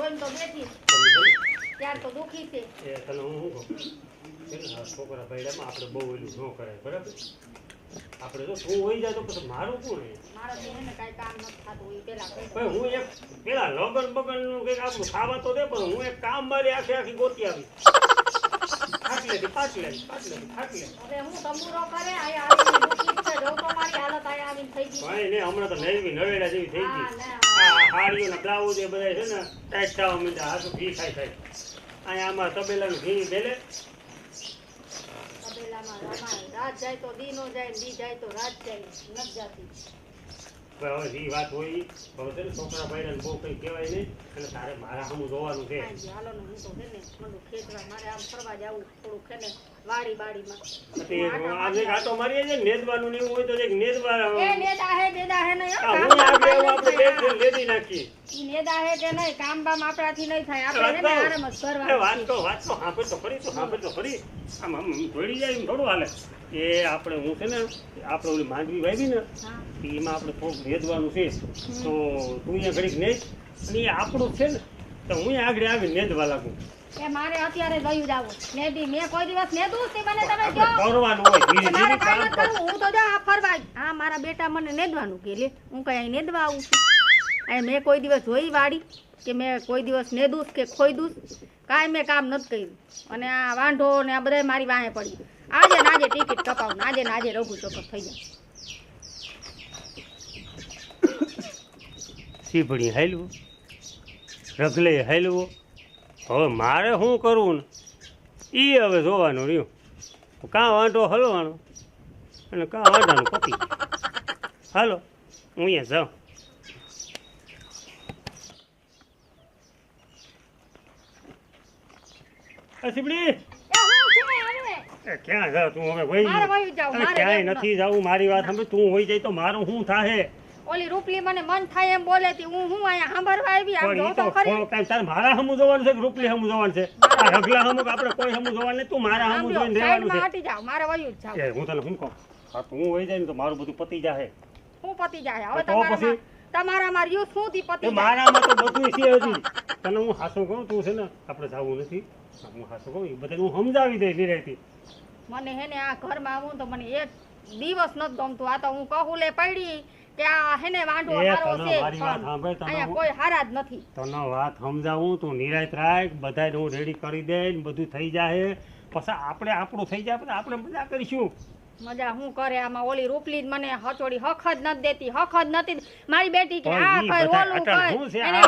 જોઈને તો બેઠી. ત્યાર તો દુખી છે. એ તને હું શું કહું? છોકરા ભાઈડામાં આપણે બહુ ઓલું ન કરાય બરાબર? આપણે જો શું હોય જાય તો પછી મારું કોણ. ભાઈ હું એક પેલા લગન બગનનું કંઈક આપણું ખાવા તો દે પણ હું એક કામ મારી આખી આખી ગોતી આવી. ખાટલે હવે હું તંબુરો કરે આયા તો આવીને થઈ ગઈ ભાઈ ને હમણાં તો નવી નવેડા જેવી થઈ ગઈ. આ હાડીઓ ને બ્લાઉઝ એ બધા છે ને, ટાઈટ થવા હાથ ઘી ખાઈ ખાઈ. અહીંયા આમાં તબેલાનું ઘી ભેલે તબેલામાં રાત જાય તો દી નો જાય દી જાય તો રાત જાય. નથી જાતી હવે વાત હોય હવે છે ને છોકરા ભાઈને બહુ કંઈ કહેવાય નહીં. અને તારે મારા સામું જોવાનું છે. હાલો ને હું તો છે ને બધું ખેતરા મારે આમ ફરવા જાવું થોડું છે ને વાડી બાડીમાં આજે આટો મારીએ છે નેદવાનું એવું હોય તો એક નેદવા એ નેદા હે બેદા હે નહીં કામ હું બામ આપણે ઈ નેદા હે કે નહીં કામ આપણાથી નહીં થાય. આપણે ને આરામ જ તો- વાત છે. તો વાત તો સાંભળ તો ખરી તો સાંભળ તો ખરી. આમ આમ જોડી જાય એમ થોડું હાલે. એ આપણે હું છે ને આપણે ઓલી માંડવી વાવી ને એમાં આપણે થોડુંક ભેદવાનું છે. તો તું અહીંયા ઘડીક નેજ અને એ આપણું છે ને તો હું આગળ આવી નેદવા લાગુ. એ મારે અત્યારે ગયું જાવું. નેદી મેં કોઈ દિવસ નેદું જ મને તમે આપણે કરવાનું હોય ધીરે કે ધીરે કામ કરું. હું તો જા આ ફરવા જ. હા મારા બેટા મને નેદવાનું કે લે. હું કઈ અહીં નેદવા આવું છું. મેં કોઈ દિવસ જોઈ વાડી કે મેં કોઈ દિવસ નેદું કે ખોઈ દઉં કાંઈ મેં કામ નથી કર્યું. અને આ વાંઢો ને આ બધા મારી વાંહે પડી. આજે ને આજે ટિકિટ કપાવું ને આજે ને આજે રઘુ ચોક્કસ થઈ જાય. સીભડી હેલવું રગલે હેલવો હવે મારે શું કરવું ને? એ હવે જોવાનું રહ્યું. કાં વાંધો હલવાનો? અને કાં વાંધાનું પતી હાલો, હું અહીંયા જાઉં. સીપડી ક્યાં જા તું હવે વહી? મારે વહી જાવ, મારે ક્યાંય નથી જાવું મારી વાત સાંભળ તું હોઈ જાય તો મારું શું થાહે? ઓલી રૂપલી મને મન થાય એમ બોલે તી હું હું અહીંયા સાંભળવા આવી? આમ જો તો તો ખરી. થોડો ટાઈમ તારે મારા હમું જોવાનું છે કે રૂપલી હમું જોવાનું છે? આ રગલા હમું આપણે કોઈ હમું જોવાનું નહીં તું મારા આમ જોઈને રહેવાનું છે. હટી જાવ મારે વયું જાવ એ હું તને શું કહું? હા તો હોઈ જાય ને તો મારું બધું પતી જાહે. હું પતી જાય હવે તમારા? તમારા માર શું થી પતી જાય? મારામાં તો બધું છે હજી. તને હું હાસું કહું તું છે ને આપણે જાવું નથી. હું હાસું કહું એ બધાને હું સમજાવી દઈશ નિરાયથી મને હે ને આ ઘરમાં આવું તો મને એક દિવસ નથી ગમતું. આ તો હું કહું લે પડી કે આ હે ને વાંઢો હારો છે. અહીંયા કોઈ હારા જ નથી. તને વાત સમજાવું તું નિરાયત રાખ બધાને હું રેડી કરી દે બધું થઈ જાય પછી આપણે આપણું થઈ જાય પછી આપણે મજા કરીશું. મજા હું કરે? આમાં ઓલી રૂપલી મને હચોડી હખ જ નથી દેતી હખ જ નથી મારી બેટી કે આ કઈ ઓલું કઈ એને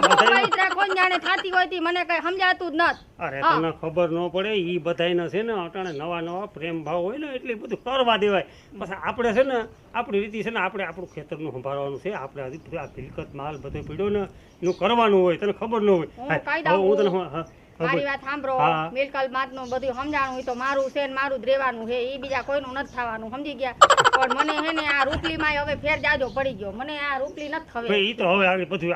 ત્યાં કોઈ જાણે થાતી હોય મને કઈ સમજાતું જ નથી. અરે તને ખબર ન પડે ઈ બધાયને છે ને અટાણે નવા નવા પ્રેમ ભાવ હોય ને એટલે બધું કરવા દેવાય. પછી આપણે છે ને આપણી રીતે છે ને આપણે આપણું ખેતરનું સંભાળવાનું છે આપણે આ મિલકત માલ બધો પીડ્યો ને એનું કરવાનું હોય તને ખબર ન હોય. હું તને મારી વાત સાંભળો. મિલકલ માતનું બધું સમજાણું હોય તો મારું છે ને મારું જ રહેવાનું છે. એ બીજા કોઈનું નથી થવાનું સમજી ગયા? પણ મને હે ને આ રૂપલીમાં હવે ફેર જાજો પડી ગયો. મને આ રૂપલી નથી ભાઈ એ તો હવે આગળ બધું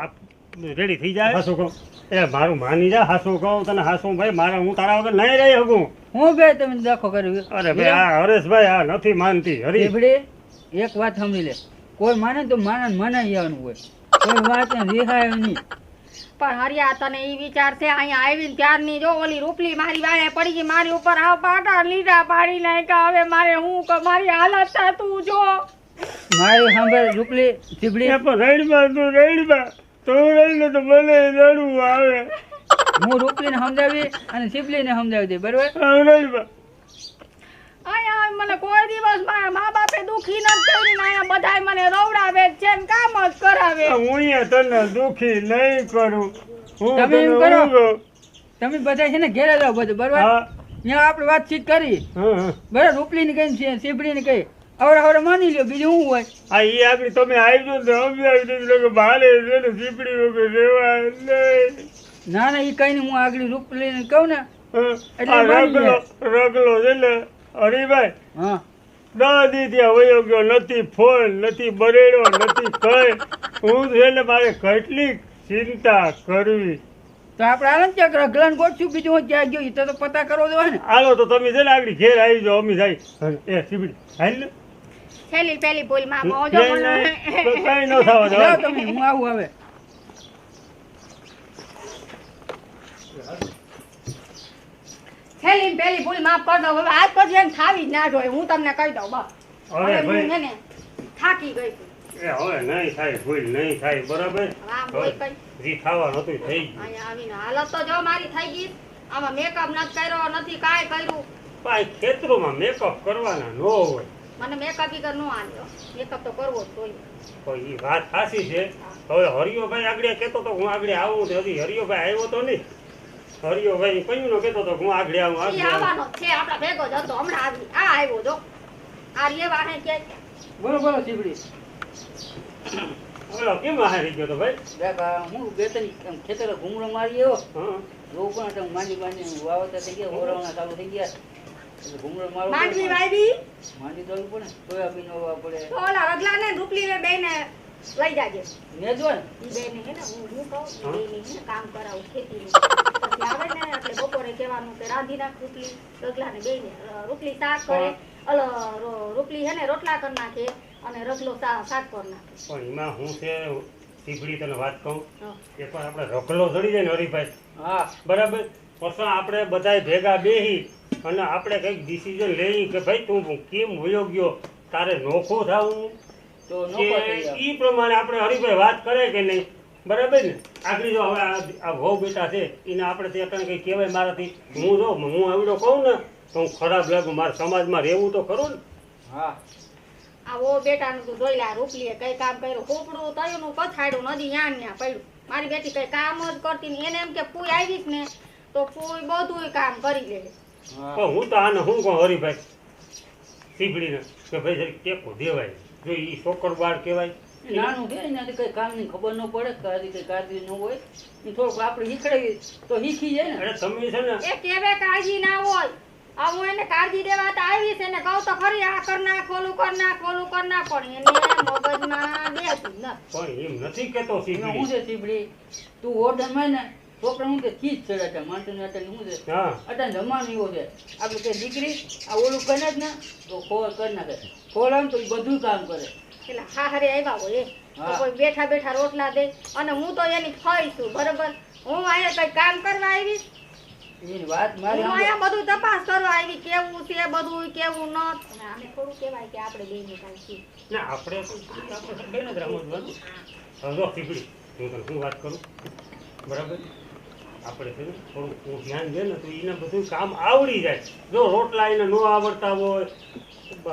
રેડી થઈ જાય? હાસું કહું. એ મારું માની જા હાસું કહું. તને હાસું ભાઈ મારે હું તારા વગર નહીં રહી શકું. હું બે તમે દેખો કર્યું? અરે ભાઈ આ હરેશભાઈ આ નથી માનતી હરી. એક વાત સમજી લે. કોઈ માને તો માને મને આવવાનું હોય. કોઈ વાત રિહાય નહીં. પણ હરિયા તને એ વિચાર છે અહીંયા આવીને ત્યારની જો ઓલી રૂપલી મારી વાળે પડી ગઈ મારી ઉપર આ પાટા લીધા પાડી નાખ્યા. હવે મારે હું ક- મારી હાલત થાય તું જો. મારી સાંભળ રૂપલી ચીબડી એ પણ રેડમાં તું રેડમાં. તું રહીને તો મને રડવું આવે. હું રૂપલીને સમજાવી અને ચીબલીને સમજાવી દઈ બરોબર? રેડમાં. અહીંયા મને કોઈ દિવસ મારા મા બાપે દુખી ન કરી ને અહીંયા બધાય મને રવડાવે છે ને કામ જ કરાવે. હું તને દુખી નહીં કરું. હું તમે એમ કરો. તમે બધા છે ને ઘેરે જાઓ બધું બરોબર? ત્યાં આપણે વાતચીત કરી. બરાબર રૂપલી ની કઈ છે કઈ ની કઈ આવડે આવડે માની લ્યો બીજું શું હોય? આ એ આપણી તમે આવી જો ને સમજાવી દીધું કે મારે છે સીપડી વગર રહેવાય નહીં. ના ના એ કઈ નહીં હું આગળ રૂપલીને કહું ને. એટલે રગલો રગલો છે ને હરીભાઈ હા. દાદી ત્યાં વયો ગયો નથી ફોન નથી બરેડો નથી કઈ. હું છે ને મારે કેટલી ચિંતા કરવી. તો આપણે આનંદ ક્યાંક રગલાને ગોઠશું બીજું હું ક્યાં ગયો તો તો પતા કરો દેવા ને. હાલો તો તમે છે ને આગળ ઘેર આવી જાઓ અમી જાય. એ સીપડી હાલ ને. છેલ્લી પેલી ભૂલમાં મોજો કઈ ન થાવ જાવ તમે હું આવું હવે. ને પહેલી ભૂલ માફ કરી દો હવે આજ પછી એને થાવી જ ના જોઈએ. હું તમને કહી દઉં બસ. હવે હું છે ને થાકી ગઈ એ હવે નહીં થાય ભૂલ નહીં થાય બરાબર? જી ખાવાનું હતું થઈ ગયું. અહીંયા આવીને હાલત તો જો મારી થઈ ગઈ. આમાં મેકઅપ નથી કર્યો નથી કાંઈ કર્યું. પણ ખેતરોમાં મેકઅપ કરવાના ન હોય. મને મેકઅપ ઈ કર નો આલ્યો મેકઅપ તો કરવો જ જોઈએ. તો ઈ વાત સાચી છે. હવે હરિયોભાઈ આગળ કહેતો તો હું આગળ આવું હજી હરિયોભાઈ આવ્યો તો નહીં. હરિયોભાઈ કયું નો કેતો તો હું આગળ આવું આગળ આવવાનો છે આપડા ભેગો જ હતો હમણાં આવી. આ આવ્યો જો. આ રે વાહે કે બોલો બોલો ચીબડી બોલો કેમ હારી ગયો તો ભાઈ? દેખ હું બે આમ ખેતરે ઘૂમડો મારી આવ્યો. હા. જોવું પણ તો માંડી માંડી વાવતા થઈ ગયા ઓરવણા ચાલુ થઈ ગયા. એટલે ઘૂમડો મારો માંડવી વાવી માંડી પડે સોયાબીન વાવવા પડે. ઓલા રગલા ને રૂપલી ને બેને લઈ જાજે. નેજવા ને? ઈ બેને હે ને હું હું. કહું બેને કામ કરાવું પછી આવે ને એટલે બપોરે કહેવાનું કે રાંધી નાખ રૂપલી રગલા ને બેને અ, શાક કરે અલ રો- હે ને રોટલા કરી નાખે અને રગલો શાક કરી નાખે. પણ એમાં હું છે સીપડી તને વાત કહું હા. એ આપણે ચડી જાય ને હરિભાઈ. હા. બરાબર? પછી આપણે બધાય ભેગા બેહી અને આપણે કંઈક ડિસિઝન લઈ કે ભાઈ તું કેમ વયો ગયો? તારે નોખું થવું તો ઈ પ્રમાણે આપણે હરીભાઈ વાત કરે કે નહીં? બરાબર ને આખરી જો હવે આ ભાવ બેટા છે એને આપણે તે અટાણે કંઈ કહેવાય મારાથી? હું જો હું આવડો કહું ને તો હું ખરાબ લાગુ મારા સમાજમાં રહેવું તો ખરું ને. હા. આ ઓ બેટાનું તું જોઈ લે આ રૂપલીએ કઈ કામ કર્યું. ખોપડું તયું નું પથાડ્યું નદી યાન ન્યા પડ્યું. મારી બેટી કઈ કામ જ કરતી ને એને એમ કે પૂઈ જ ને તો પૂઈ બધું કામ કરી લે. હા. પણ હું તો આને હું કહું હરિભાઈ? સીપડીને કે ભાઈ કે દેવાય. જો એ છોકર બાળ કહેવાય નાનું છે એનાથી કઈ કામની ખબર ન પડે કાદી કઈ કાદી ન હોય. એ થોડુંક આપણે શીખડાવી તો શીખી જાય ને. અરે તમે છે ને એ કેવે કાળજી ના હોય. આ હું એને કાળજી દેવા તો આવી છે ને કહું તો ખરી આ કર ના ખોલું કર ના ખોલું કર ના પણ એને મગજમાં બેસતું ના. પણ એમ નથી કેતો સીબડી હું છે સીબડી તું ઓર્ડરમાં ને છોકરા હું કે ખીચ ચડે માણસને અટલ હું છે. હા. જમાનો એવો છે. આપણે કે દીકરી આ ઓલું કરે જ ને તો ખોળ કરી નાખે. ખોળ આમ તો બધું કામ કરે. હા હારે આવ્યા હોય તો કોઈ બેઠા બેઠા રોટલા દે. અને હું તો એની ફઈ છું બરોબર? હું અહીંયા કઈ કામ કરવા આવી? એની વાત હું મારી સાંભળો. અહીંયા બધું તપાસ કરવા આવી કેવું છે બધું કેવું ન? આને થોડું કહેવાય કે આપણે બેને કાંઈ છે ના આપણે આપણે બેન જ રમવાનું હું તને શું વાત કરું? બરાબર? આપણે થોડું ધ્યાન દે ને તો એને બધું કામ આવડી જાય. જો રોટલા એને ન આવડતા હોય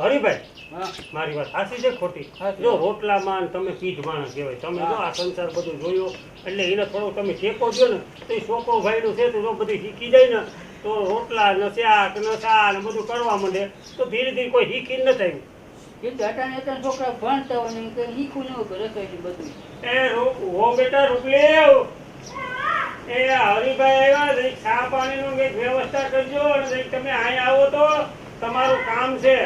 હરિભાઈ મારી વાત સાચી છે ખોટી? જો રોટલામાં તમે પીઠ માણસ કહેવાય. તમે જો આ સંસાર બધું જોયો એટલે એને થોડો તમે ટેકો છો ને તો એ છોકરો ભાઈનું છે તો જો બધું શીખી જાય ને તો રોટલા નસ્યા કે નસા ને બધું કરવા માંડે તો ધીરે ધીરે કોઈ શીખી ન થાય. છોકરા ભણતા હોય ને શીખવું ન કરે બધું એ બેટા રૂપલેવ એ હરિભાઈ આવ્યા ચા પાણીનું કંઈક વ્યવસ્થા કરજો તમે અહીં આવો તો તમારું કામ છે.